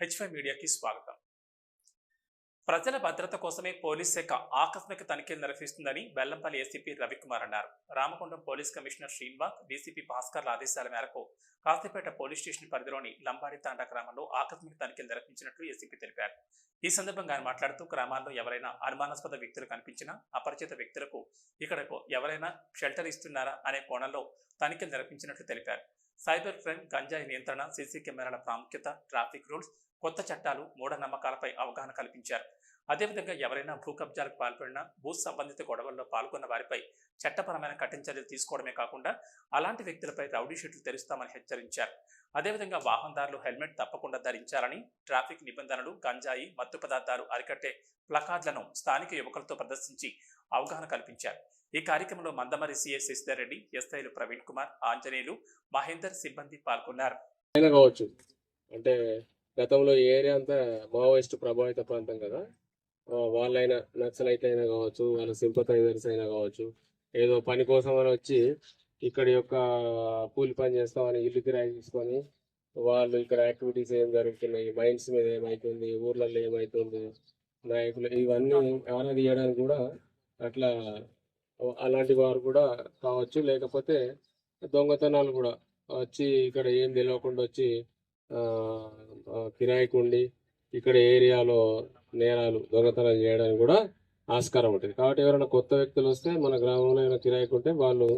హెచ్ఫై మీడియాకి స్వాగతం. ప్రజల భద్రత కోసమే పోలీస్ శాఖ ఆకస్మిక తనిఖీలు నిర్వహిస్తుందని బెల్లంపల్లి ఏసీపీ రవికుమార్ అన్నారు. Ramagundam police commissioner Srinivas DCP Bhaskarla ఆదేశాల మేరకు కాశీపేట పోలీస్ స్టేషన్ పరిధిలోని లంబాడి తాండా గ్రామంలో ఆకస్మిక తనిఖీలు నిర్వహించినట్లు ఏసీపీ తెలిపారు. ఈ సందర్భంగా ఆయన మాట్లాడుతూ గ్రామాల్లో ఎవరైనా అనుమానాస్పద వ్యక్తులు కనిపించినా అపరిచిత వ్యక్తులకు ఇక్కడకు ఎవరైనా షెల్టర్ ఇస్తున్నారా అనే కోణంలో తనిఖీలు నిర్వహించినట్లు తెలిపారు. సైబర్ క్రైమ్ గంజాయి నియంత్రణ సీసీ కెమెరాల ప్రాముఖ్యత ట్రాఫిక్ రూల్స్ కొత్త చట్టాలు మూఢనమ్మకాలపై అవగాహన కల్పించారు. అదేవిధంగా ఎవరైనా భూ కబ్జాలకు పాల్పడినా భూ సంబంధిత గొడవల్లో పాల్గొన్న వారిపై చట్టపరమైన కఠిన చర్యలు తీసుకోవడమే కాకుండా అలాంటి వ్యక్తులపై రౌడీ షీట్లు తెరుస్తామని హెచ్చరించారు. అదేవిధంగా వాహనదారులు హెల్మెట్ తప్పకుండా ధరించాలని ట్రాఫిక్ నిబంధనలు గంజాయి మత్తు పదార్థాలు అరికట్టే ప్లకార్డులను స్థానిక యువకులతో ప్రదర్శించి అవగాహన కల్పించారు. ఈ కార్యక్రమంలో మందమరి సిఎస్ శశిధర్ రెడ్డి ఎస్ఐలు ప్రవీణ్ కుమార్ ఆంజనేయులు మహేందర్ సిబ్బంది పాల్గొన్నారు. అయినా కావచ్చు. అంటే గతంలో ఈ ఏరియా అంతా మావోయిస్ట్ ప్రభావిత ప్రాంతం కదా. వాళ్ళైనా నక్సలైట్ అయినా కావచ్చు వాళ్ళ సింపతైజర్స్ అయినా కావచ్చు ఏదో పని కోసం అని వచ్చి ఇక్కడ యొక్క కూలి పని చేస్తామని ఇల్లు కిరాయి తీసుకొని వాళ్ళు ఇక్కడ యాక్టివిటీస్ ఏం జరుగుతున్నాయి మైండ్స్ మీద ఏమవుతుంది ఊర్లలో ఏమవుతుంది నాయకులు ఇవన్నీ ఆరా తీయడానికి కూడా అట్లా అలాంటి వారు కూడా కావచ్చు. లేకపోతే దొంగతనాలు కూడా వచ్చి ఇక్కడ ఏం తెలియకుండా వచ్చి కిరాయికి ఉండి ఇక్కడ ఏరియాలో నేరాలు దొంగతనాలు చేయడానికి కూడా ఆస్కారం ఉంటుంది. కాబట్టి ఎవరైనా కొత్త వ్యక్తులు వస్తే మన గ్రామంలో ఏమైనా కిరాయికి ఉంటే వాళ్ళు